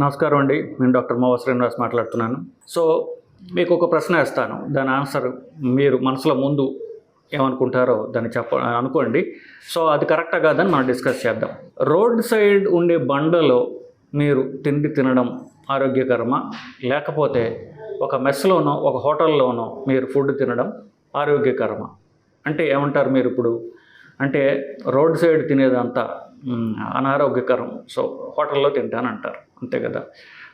నమస్కారం అండి. నేను డాక్టర్ మోవా శ్రీనివాస్ మాట్లాడుతున్నాను. సో మీకు ఒక ప్రశ్న వేస్తాను. దాని ఆన్సర్ మీరు మనసులో ముందు ఏమనుకుంటారో దాన్ని చెప్ప అనుకోండి. సో అది కరెక్టా కాదని మనం డిస్కస్ చేద్దాం. రోడ్ సైడ్ ఉండే బండలో మీరు తిండి తినడం ఆరోగ్యకరమా? లేకపోతే ఒక మెస్లోనో ఒక హోటల్లోనో మీరు ఫుడ్ తినడం ఆరోగ్యకరమా? అంటే ఏమంటారు మీరు ఇప్పుడు? అంటే రోడ్ సైడ్ తినేదంతా అనారోగ్యకరం. సో హోటల్లో తింటాను అంటారు అంతే కదా.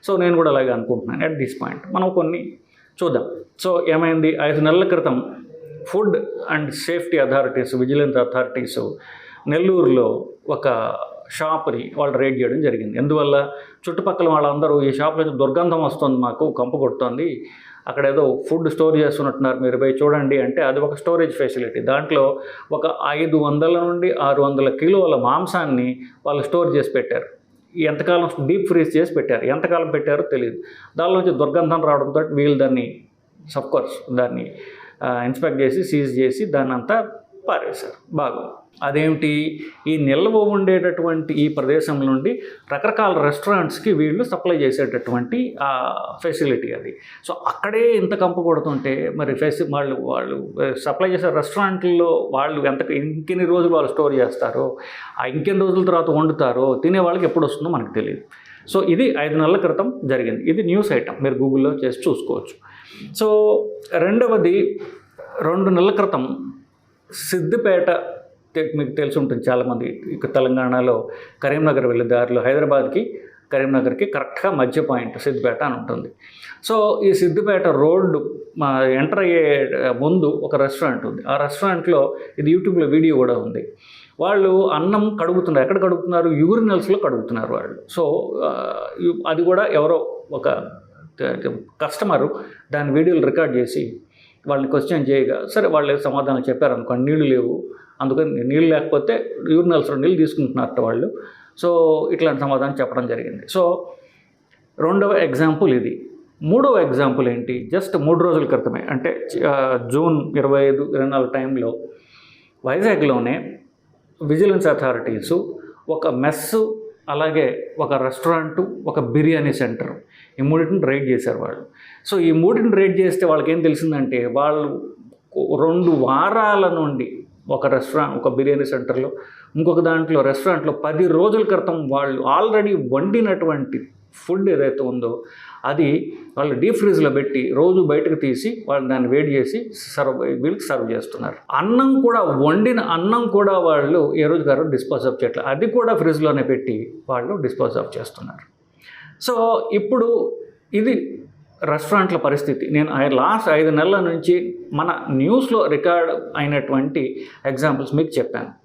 సో నేను కూడా అలాగే అనుకుంటున్నాను అట్ దిస్ పాయింట్ మనం కొన్ని చూద్దాం. సో ఏమైంది? ఐదు నెలల క్రితం food and safety authorities vigilance authorities నెల్లూరులో ఒక షాప్ని వాళ్ళు రేడ్ చేయడం జరిగింది. ఎందువల్ల? చుట్టుపక్కల వాళ్ళందరూ ఈ షాప్లో దుర్గంధం వస్తుంది మాకు కంపు కొడుతుంది. అక్కడ ఏదో ఫుడ్ స్టోర్ చేస్తున్నట్టున్నారు మీరు పోయి చూడండి అంటే అది ఒక స్టోరేజ్ ఫెసిలిటీ. దాంట్లో ఒక ఐదు వందల నుండి ఆరు వందల కిలోల మాంసాన్ని వాళ్ళు స్టోర్ చేసి పెట్టారు. ఎంతకాలం డీప్ ఫ్రీజ్ చేసి పెట్టారు? ఎంతకాలం పెట్టారో తెలియదు దానిలో నుంచి దుర్గంధం రావడంతో వీళ్ళు దాన్ని సఫ్కోర్స్ దాన్ని ఇన్స్పెక్ట్ చేసి సీజ్ చేసి దాన్ని అంతా పారేశారు. బాగా అదేమిటి? ఈ నిల్వ ఉండేటటువంటి ఈ ప్రదేశం నుండి రకరకాల రెస్టారెంట్స్కి వీళ్ళు సప్లై చేసేటటువంటి ఫెసిలిటీ అది. సో అక్కడే ఇంత కంపు కొడుతుంటే మరి ఫెసి వాళ్ళు వాళ్ళు సప్లై చేసే రెస్టారెంట్లో వాళ్ళు ఎంత ఇంకెన్ని రోజులు వాళ్ళు స్టోర్ చేస్తారో ఆ ఇంకెన్ని రోజుల తర్వాత వండుతారో తినే వాళ్ళకి ఎప్పుడు వస్తుందో మనకు తెలియదు. సో ఇది ఐదు నెలల క్రితం జరిగింది. ఇది న్యూస్ ఐటమ్. మీరు గూగుల్లో చేసి చూసుకోవచ్చు. సో రెండవది రెండు నెలల క్రితం సిద్దిపేట మీకు తెలిసి ఉంటుంది చాలామంది. ఇక తెలంగాణలో కరీంనగర్ వెళ్ళే దారిలో హైదరాబాద్కి కరీంనగర్కి కరెక్ట్గా మధ్య పాయింట్ సిద్దిపేట అని ఉంటుంది. సో ఈ సిద్దిపేట రోడ్డు మా ఎంటర్ అయ్యే ముందు ఒక రెస్టారెంట్ ఉంది. ఆ రెస్టారెంట్లో ఇది యూట్యూబ్లో వీడియో కూడా ఉంది. వాళ్ళు అన్నం కడుగుతున్నారు. ఎక్కడ కడుగుతున్నారు? యూరినల్స్లో కడుగుతున్నారు వాళ్ళు. సో అది కూడా ఎవరో ఒక కస్టమరు దాని వీడియోలు రికార్డ్ చేసి వాళ్ళని క్వశ్చన్ చేయగా సరే వాళ్ళు సమాధానం చెప్పారనుకోండి నీళ్ళు నీళ్ళు లేవు. అందుకని నీళ్ళు లేకపోతే యూరినల్స్లో నీళ్ళు తీసుకుంటున్నారట వాళ్ళు. సో ఇట్లాంటి సమాధానం చెప్పడం జరిగింది. సో రెండవ ఎగ్జాంపుల్ ఇది. మూడవ ఎగ్జాంపుల్ ఏంటి? జస్ట్ మూడు రోజుల క్రితమే. అంటే జూన్ ఇరవై ఐదు ఇరవై నాలుగు టైంలో వైజాగ్లోనే విజిలెన్స్ అథారిటీసు ఒక మెస్సు అలాగే ఒక రెస్టారెంట్ ఒక బిర్యానీ సెంటర్ ఈ మూడింటిని రైడ్ చేశారు వాళ్ళు. సో ఈ మూడింటిని రైడ్ చేస్తే వాళ్ళకి ఏం తెలిసిందంటే వాళ్ళు రెండు వారాల నుండి ఒక రెస్టారెంట్ ఒక బిర్యానీ సెంటర్లో ఇంకొక దాంట్లో రెస్టారెంట్లో పది రోజుల క్రితం వాళ్ళు ఆల్రెడీ వండినటువంటి ఫుడ్ ఏదైతే ఉందో అది వాళ్ళు డీప్ ఫ్రిడ్జ్లో పెట్టి రోజు బయటకు తీసి వాళ్ళు దాన్ని వేడి చేసి సర్వ్ వీళ్ళకి సర్వ్ చేస్తున్నారు. అన్నం కూడా వండిన అన్నం కూడా వాళ్ళు ఏ రోజు గారు డిస్పోజ్ ఆఫ్ చేయట్లేదు అది కూడా ఫ్రిడ్జ్లోనే పెట్టి వాళ్ళు డిస్పోజ్ ఆఫ్ చేస్తున్నారు. సో ఇప్పుడు ఇది రెస్టారెంట్ల పరిస్థితి. నేను లాస్ట్ ఐదు నెలల నుంచి మన న్యూస్లో రికార్డ్ అయినటువంటి ఎగ్జాంపుల్స్ మీకు చెప్పాను.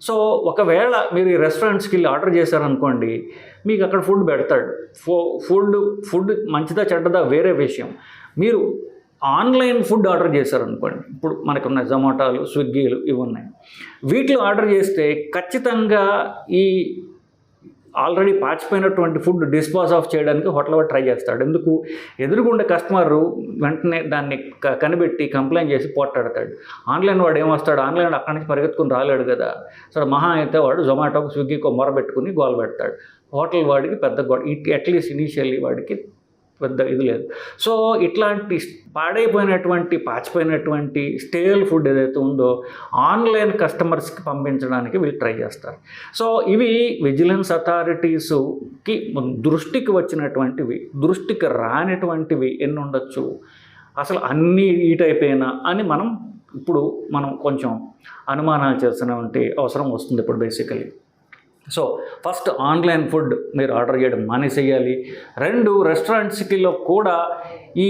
సో ఒకవేళ మీరు ఈ రెస్టారెంట్స్కి వెళ్ళి ఆర్డర్ చేశారనుకోండి మీకు అక్కడ ఫుడ్ పెడతాడు. ఫో ఫుడ్ ఫుడ్ మంచిదా చెడ్డదా వేరే విషయం. మీరు ఆన్లైన్ ఫుడ్ ఆర్డర్ చేశారనుకోండి ఇప్పుడు మనకున్న జొమాటోలు స్విగ్గీలు ఇవి ఉన్నాయి. వీటిలో ఆర్డర్ చేస్తే ఖచ్చితంగా ఈ ఆల్రెడీ పాచిపోయినటువంటి ఫుడ్ డిస్పోజ్ ఆఫ్ చేయడానికి హోటల్ వాడు ట్రై చేస్తాడు. ఎందుకు? ఎదురుగుండే కస్టమర్ వెంటనే దాన్ని క- కనిపెట్టి కంప్లైంట్ చేసి పోట్లాడతాడు. ఆన్లైన్ వాడు ఏమొస్తాడు? ఆన్లైన్ అక్కడి నుంచి పరిగెత్తుకుని రాలేడు కదా. సరే మహా అయితే వాడు జొమాటోకి స్విగ్గీకి మొర పెట్టుకుని గోల పెడతాడు. హోటల్ వాడికి పెద్ద గోడ అట్లీస్ట్ ఇనీషియల్లీ వాడికి పెద్ద ఇది లేదు. సో ఇట్లాంటి పాడైపోయినటువంటి పాచిపోయినటువంటి స్టేల్ ఫుడ్ ఏదైతే ఉందో ఆన్లైన్ కస్టమర్స్కి పంపించడానికి వీళ్ళు ట్రై చేస్తారు. సో ఇవి విజిలెన్స్ అథారిటీస్కి దృష్టికి వచ్చినటువంటివి దృష్టికి రానటువంటివి ఎన్ని ఉండొచ్చు అసలు అన్నీ ఈ అయిపోయినా అని మనం ఇప్పుడు మనం కొంచెం అనుమానాలు చేస్తున్నటువంటి అవసరం వస్తుంది ఇప్పుడు basically. So first online food మీరు ఆర్డర్ చేయడం మానేసేయాలి. రెండు రెస్టారెంట్స్కిలో కూడా ఈ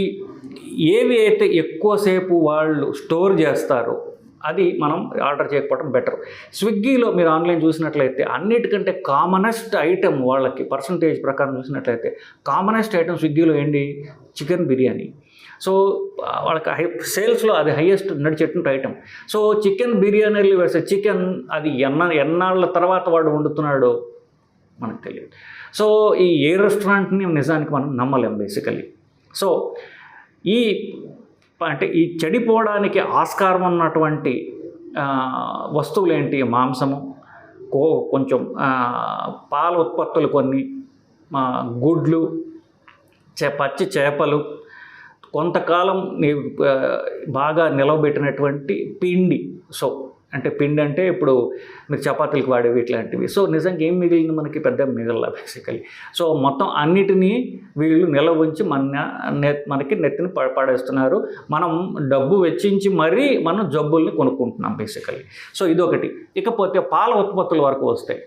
ఏవి అయితే ఎక్కువసేపు వాళ్ళు స్టోర్ చేస్తారో అది మనం ఆర్డర్ చేయకపోవడం బెటర్. స్విగ్గీలో మీరు ఆన్లైన్ చూసినట్లయితే అన్నిటికంటే కామనెస్ట్ ఐటెం వాళ్ళకి పర్సంటేజ్ ప్రకారం చూసినట్లయితే కామనెస్ట్ ఐటెం స్విగ్గీలో ఏంటి? చికెన్ బిర్యానీ. సో వాళ్ళకి హై సేల్స్లో అది హైయెస్ట్ నడిచేటువంటి ఐటమ్ సో చికెన్ బిర్యానీలు వేసే చికెన్ అది ఎన్న ఎన్నాళ్ళ తర్వాత వాడు వండుతున్నాడో మనకు తెలియదు. సో ఈ ఏ రెస్టారెంట్ని నిజానికి మనం నమ్మలేం బేసికలీ సో ఈ అంటే ఈ చెడిపోవడానికి ఆస్కారం ఉన్నటువంటి వస్తువులు ఏంటి మాంసము కో కొంచెం పాల ఉత్పత్తులు కొన్ని గుడ్లు చే పచ్చి చేపలు కొంతకాలం బాగా నిలవబెట్టినటువంటి పిండి సో అంటే పిండి అంటే ఇప్పుడు మీరు చపాతీలకు వాడేవి ఇట్లాంటివి. సో నిజంగా ఏం మిగిలింది మనకి? పెద్ద మిగల బేసికలీ సో మొత్తం అన్నిటినీ వీళ్ళు నిలవ ఉంచి మన మనకి నెత్తిని ప- పడేస్తున్నారు. మనం డబ్బు వెచ్చించి మరీ మనం జబ్బుల్ని కొనుక్కుంటున్నాం బేసికలీ సో ఇదొకటి. ఇకపోతే పాల ఉత్పత్తుల వరకు వస్తాయి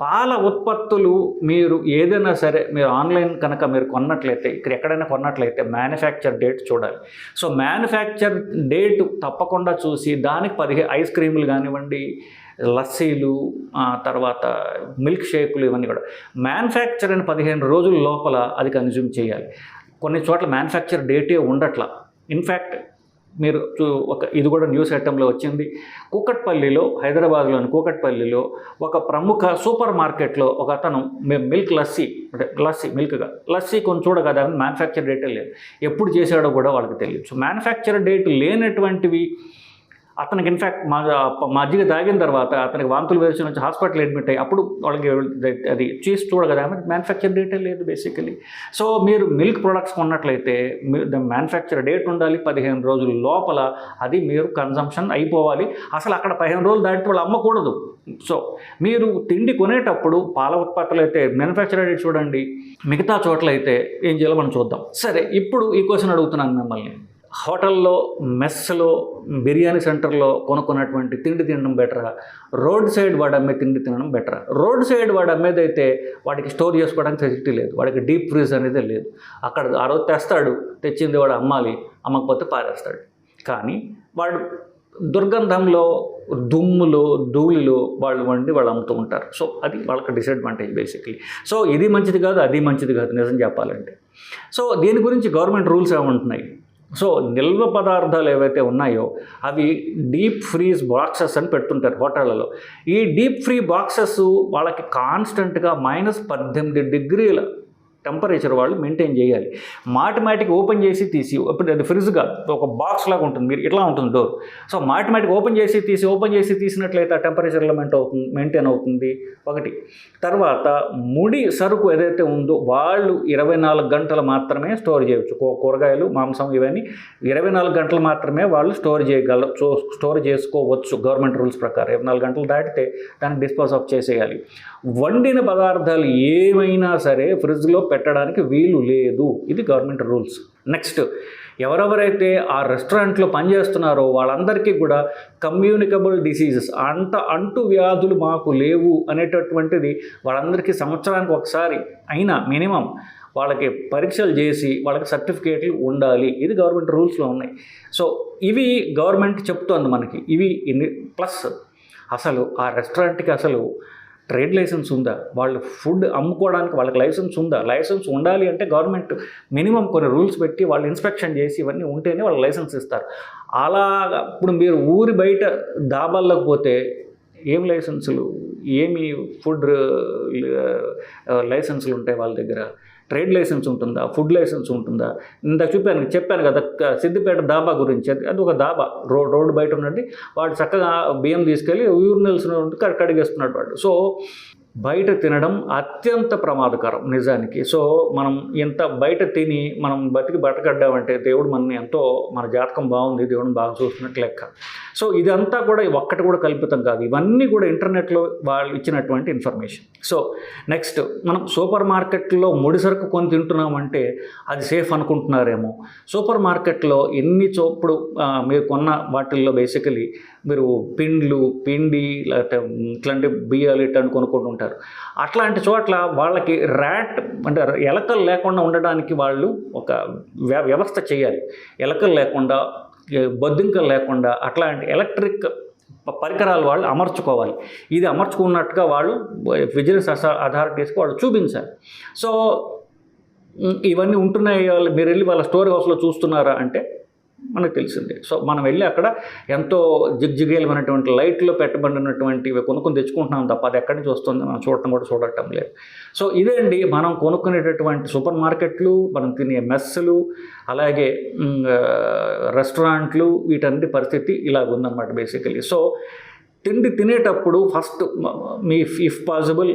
పాల ఉత్పత్తులు మీరు ఏదైనా సరే మీరు ఆన్లైన్ కనుక మీరు కొన్నట్లయితే ఇక్కడ ఎక్కడైనా కొన్నట్లయితే మ్యానుఫ్యాక్చర్ డేట్ చూడాలి. సో మ్యానుఫ్యాక్చర్ డేట్ తప్పకుండా చూసి దానికి పదిహేను ఐస్ క్రీములు కానివ్వండి లస్సీలు తర్వాత మిల్క్ షేకులు ఇవన్నీ కూడా. మ్యానుఫ్యాక్చర్ అని పదిహేను రోజుల లోపల అది కన్జ్యూమ్ చేయాలి. కొన్ని చోట్ల మ్యానుఫ్యాక్చర్ డేటే ఉండట్లా. ఇన్ఫ్యాక్ట్ మీరు చూ- ఒక ఇది కూడా న్యూస్ ఐటెంలో వచ్చింది. కూకట్పల్లిలో హైదరాబాద్లోని కూకట్పల్లిలో ఒక ప్రముఖ సూపర్ మార్కెట్లో ఒక అతను మిల్క్ లస్సీ అంటే లస్సీ మిల్క్గా లస్సీ కొంచెం చూడగదా మ్యానుఫ్యాక్చర్ డేటే లేదు. ఎప్పుడు చేశాడో కూడా వాళ్ళకి తెలియదు. సో మ్యానుఫ్యాక్చర్ డేట్ లేనటువంటివి అతనికి ఇన్ఫ్యాక్ట్ మా మజ్జిగ తాగిన తర్వాత అతనికి వాంతులు వేసి వచ్చి హాస్పిటల్ అడ్మిట్ అయ్యి అప్పుడు వాళ్ళకి అది చేసి చూడగదా మ్యానుఫ్యాక్చర్ డేటే లేదు బేసికలీ సో మీరు మిల్క్ ప్రొడక్ట్స్ కొన్నట్లయితే మ్యానుఫ్యాక్చర్ డేట్ ఉండాలి పదిహేను రోజుల లోపల అది మీరు కన్సంప్షన్ అయిపోవాలి. అసలు అక్కడ పదిహేను రోజులు దాటి వాళ్ళు అమ్మకూడదు. సో మీరు తిండి కొనేటప్పుడు పాల ఉత్పత్తులు అయితే మ్యానుఫ్యాక్చర్ డేట్ చూడండి. మిగతా చోట్ల అయితే ఏం చేయాలో మనం చూద్దాం. సరే ఇప్పుడు ఈ క్వశ్చన్ అడుగుతున్నాను మిమ్మల్ని. హోటల్లో మెస్లో బిర్యానీ సెంటర్లో కొనుక్కున్నటువంటి తిండి తినడం బెటరా? రోడ్ సైడ్ వాడు అమ్మే తిండి తినడం బెటరా? రోడ్ సైడ్ వాడు అమ్మేదైతే వాడికి స్టోర్ చేసుకోవడానికి ఫెసిలిటీ లేదు వాడికి డీప్ ఫ్రీజ్ అనేది లేదు. అక్కడ ఆ రోజు తెస్తాడు తెచ్చింది వాడు అమ్మాలి అమ్మకపోతే పారేస్తాడు. కానీ వాడు దుర్గంధంలో దుమ్ములు ధూళిలో వాళ్ళు వండి వాళ్ళు అమ్ముతూ ఉంటారు. సో అది వాళ్ళకి డిసడ్వాంటేజ్ బేసిక్లీ సో ఇది మంచిది కాదు అది మంచిది కాదు నిజం చెప్పాలంటే. సో దీని గురించి గవర్నమెంట్ రూల్స్ ఏమంటున్నాయి? సో నిల్వ పదార్థాలు ఏవైతే ఉన్నాయో అవి డీప్ ఫ్రీజ్ బాక్సెస్ అని పెడుతుంటారు హోటళ్ళలో. ఈ డీప్ ఫ్రీ బాక్సెస్ వాళ్ళకి కాన్స్టెంట్గా మైనస్ పద్దెనిమిది డిగ్రీల టెంపరేచర్ వాళ్ళు మెయింటైన్ చేయాలి. మాటిమాటికి ఓపెన్ చేసి తీసి ఇప్పుడు అది ఫ్రిడ్జ్గా ఒక బాక్స్ లాగా ఉంటుంది మీరు ఇట్లా ఉంటుంది డోర్. సో మాటిమాటికి ఓపెన్ చేసి తీసి ఓపెన్ చేసి తీసినట్లయితే ఆ టెంపరేచర్లో మెయింట్ అవుతుంది మెయింటైన్ అవుతుంది. ఒకటి. తర్వాత ముడి సరుకు ఏదైతే ఉందో వాళ్ళు ఇరవై నాలుగు గంటలు మాత్రమే స్టోర్ చేయవచ్చు కూరగాయలు మాంసం ఇవన్నీ ఇరవై నాలుగు గంటలు మాత్రమే వాళ్ళు స్టోర్ చేయగల సో- స్టోర్ చేసుకోవచ్చు గవర్నమెంట్ రూల్స్ ప్రకారం. ఇరవై నాలుగు గంటలు దాటితే దాన్ని డిస్పోజ్ ఆఫ్ చేసేయాలి. వండిన పదార్థాలు ఏమైనా సరే ఫ్రిడ్జ్లో పెట్టడానికి వీలు లేదు. ఇది గవర్నమెంట్ రూల్స్. నెక్స్ట్ ఎవరెవరైతే ఆ రెస్టారెంట్లో పనిచేస్తున్నారో వాళ్ళందరికీ కూడా కమ్యూనికబుల్ డిసీజెస్ అంట అంటు వ్యాధులు మాకు లేవు అనేటటువంటిది వాళ్ళందరికీ సంవత్సరానికి ఒకసారి అయినా మినిమం వాళ్ళకి పరీక్షలు చేసి వాళ్ళకి సర్టిఫికేట్లు ఉండాలి. ఇది గవర్నమెంట్ రూల్స్లో ఉన్నాయి. సో ఇవి గవర్నమెంట్ చెప్తోంది మనకి. ఇవి ఇన్ని ప్లస్ అసలు ఆ రెస్టారెంట్కి అసలు ట్రేడ్ లైసెన్స్ ఉందా? వాళ్ళు ఫుడ్ అమ్ముకోవడానికి వాళ్ళకి లైసెన్స్ ఉందా? లైసెన్స్ ఉండాలి అంటే గవర్నమెంట్ మినిమం కొన్ని రూల్స్ పెట్టి వాళ్ళు ఇన్స్పెక్షన్ చేసి ఇవన్నీ ఉంటేనే వాళ్ళు లైసెన్స్ ఇస్తారు. అలా ఇప్పుడు మీరు ఊరి బయట దాబాల్లోకి పోతే ఏం లైసెన్సులు? ఏమి ఫుడ్ లైసెన్సులు ఉంటాయి వాళ్ళ దగ్గర? ట్రేడ్ లైసెన్స్ ఉంటుందా? ఫుడ్ లైసెన్స్ ఉంటుందా? ఇందాక చూపాను చెప్పాను కదా సిద్దిపేట దాబా గురించి. అది అది ఒక దాబా రోడ్ రోడ్డు బయట ఉన్నది వాడు చక్కగా బియ్యం తీసుకెళ్ళి యూరినల్స్ కడిగేస్తున్నాడు వాడు. సో బయట తినడం అత్యంత ప్రమాదకరం నిజానికి. సో మనం ఇంత బయట తిని మనం బతికి బతకడ్డామంటే దేవుడు మనని ఎంతో మన జాతకం బాగుంది దేవుడిని బాగా చూస్తున్నట్టు లెక్క. సో ఇదంతా కూడా ఒక్కటి కూడా కల్పితం కాదు. ఇవన్నీ కూడా ఇంటర్నెట్లో వాళ్ళు ఇచ్చినటువంటి ఇన్ఫర్మేషన్. సో నెక్స్ట్ మనం సూపర్ మార్కెట్లో ముడి సరుకు కొని తింటున్నామంటే అది సేఫ్ అనుకుంటున్నారేమో. సూపర్ మార్కెట్లో ఎన్ని చోప్పుడు మీరు కొన్న వాటిల్లో బేసికలీ మీరు పిండ్లు పిండి లేకపోతే ఇట్లాంటి బియ్యాలు ఇట్లాంటి కొనుక్కుంటుంటారు. ఉంటారు అట్లాంటి చోట్ల వాళ్ళకి ర్యాట్ అంటే ఎలకలు లేకుండా ఉండడానికి వాళ్ళు ఒక వ్య- వ్యవస్థ చేయాలి. ఎలకలు లేకుండా బొద్దింకలు లేకుండా అట్లాంటి ఎలక్ట్రిక్ పరికరాలు వాళ్ళు అమర్చుకోవాలి. ఇది అమర్చుకున్నట్టుగా వాళ్ళు విజిలెన్స్ అథారిటీస్కి వాళ్ళు చూపించాలి. సో ఇవన్నీ ఉంటున్నాయి? వాళ్ళు మీరు వెళ్ళి వాళ్ళ స్టోర్ హౌస్లో చూస్తున్నారా? అంటే మనకు తెలిసిందే. సో మనం వెళ్ళి అక్కడ ఎంతో జిగ్జిగేలమైనటువంటి లైట్లో పెట్టబడినటువంటివి కొనుక్కొని తెచ్చుకుంటున్నాం తప్ప అది ఎక్కడి నుంచి వస్తుంది మనం చూడటం కూడా చూడటం లేదు. సో ఇదే అండి మనం కొనుక్కునేటటువంటి సూపర్ మార్కెట్లు మనం తినే మెస్సులు అలాగే రెస్టారెంట్లు వీటన్నిటి పరిస్థితి ఇలాగ ఉందన్నమాట బేసికలీ. సో తిండి తినేటప్పుడు ఫస్ట్ మీ ఇఫ్ పాసిబుల్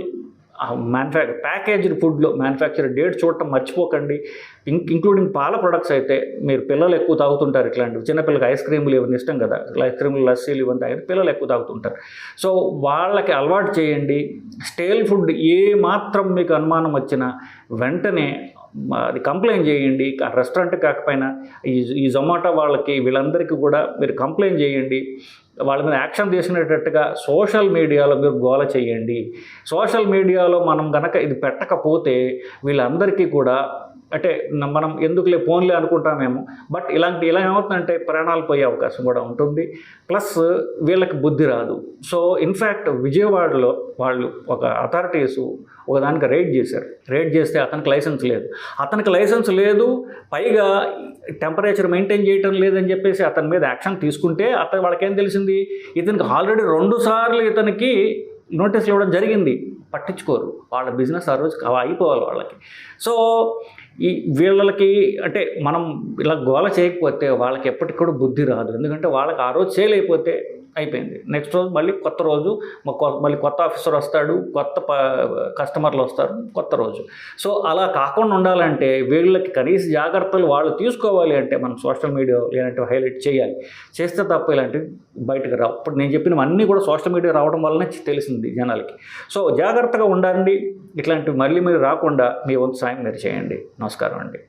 మ్యానుఫ్యాక్చర్ ప్యాకేజ్డ్ ఫుడ్లో మ్యానుఫ్యాక్చర్ డేట్ చూడటం మర్చిపోకండి. ఇంక్లూడింగ్ పాల ప్రొడక్ట్స్ అయితే మీరు పిల్లలు ఎక్కువ తాగుతుంటారు ఇట్లాంటివి. చిన్నపిల్లలకి ఐస్ క్రీములు ఇవన్నీ ఇష్టం కదా. ఐస్ క్రీములు లస్సీలు ఇవన్నీ తాగితే పిల్లలు ఎక్కువ తాగుతుంటారు. సో వాళ్ళకి అలవాటు చేయండి. స్టేల్ ఫుడ్ ఏ మాత్రం మీకు అనుమానం వచ్చినా వెంటనే అది కంప్లైంట్ చేయండి రెస్టారెంట్ కాకపోయినా ఈ ఈ జొమాటో వాళ్ళకి వీళ్ళందరికీ కూడా మీరు కంప్లైంట్ చేయండి. వాళ్ళ మీద యాక్షన్ తీసుకునేటట్టుగా సోషల్ మీడియాలో మీరు గోల చేయండి. సోషల్ మీడియాలో మనం కనుక ఇది పెట్టకపోతే వీళ్ళందరికీ కూడా అంటే మనం ఎందుకులే ఫోన్లే అనుకుంటామేమో. బట్ ఇలాంటి ఇలా ఏమవుతుందంటే ప్రాణాలు పోయే అవకాశం కూడా ఉంటుంది. ప్లస్ వీళ్ళకి బుద్ధి రాదు. సో ఇన్ఫ్యాక్ట్ విజయవాడలో వాళ్ళు ఒక అథారిటీస్ ఒకదానికి రైడ్ చేశారు. రైడ్ చేస్తే అతనికి లైసెన్స్ లేదు. అతనికి లైసెన్స్ లేదు. పైగా టెంపరేచర్ మెయింటైన్ చేయటం లేదని చెప్పేసి అతని మీద యాక్షన్ తీసుకుంటే అతను వాళ్ళకేం తెలిసింది? ఇతనికి ఆల్రెడీ రెండు సార్లు ఇతనికి నోటీసులు ఇవ్వడం జరిగింది. పట్టించుకోరు. వాళ్ళ బిజినెస్ ఆ రోజు అయిపోవాలి వాళ్ళకి. సో ఈ వీళ్ళకి అంటే మనం ఇలా గోల చేయకపోతే వాళ్ళకి ఎప్పటికి కూడా బుద్ధి రాదు. ఎందుకంటే వాళ్ళకి ఆ రోజు చేయలేకపోతే అయిపోయింది. నెక్స్ట్ రోజు మళ్ళీ కొత్త రోజు మళ్ళీ కొత్త ఆఫీసర్ వస్తాడు కొత్త ప కస్టమర్లు వస్తారు కొత్త రోజు. సో అలా కాకుండా ఉండాలంటే వీళ్ళకి కనీస జాగ్రత్తలు వాళ్ళు తీసుకోవాలి అంటే మనం సోషల్ మీడియా ఇలాంటివి హైలైట్ చేయాలి. చేస్తే తప్ప ఇలాంటివి బయటకు రావు. ఇప్పుడు నేను చెప్పినవన్నీ కూడా సోషల్ మీడియా రావడం వల్లనే తెలిసింది జనాలకి. సో జాగ్రత్తగా ఉండండి. ఇట్లాంటివి మళ్ళీ మీరు రాకుండా మీ వంతు సాయం మీరు చేయండి. నమస్కారం అండి.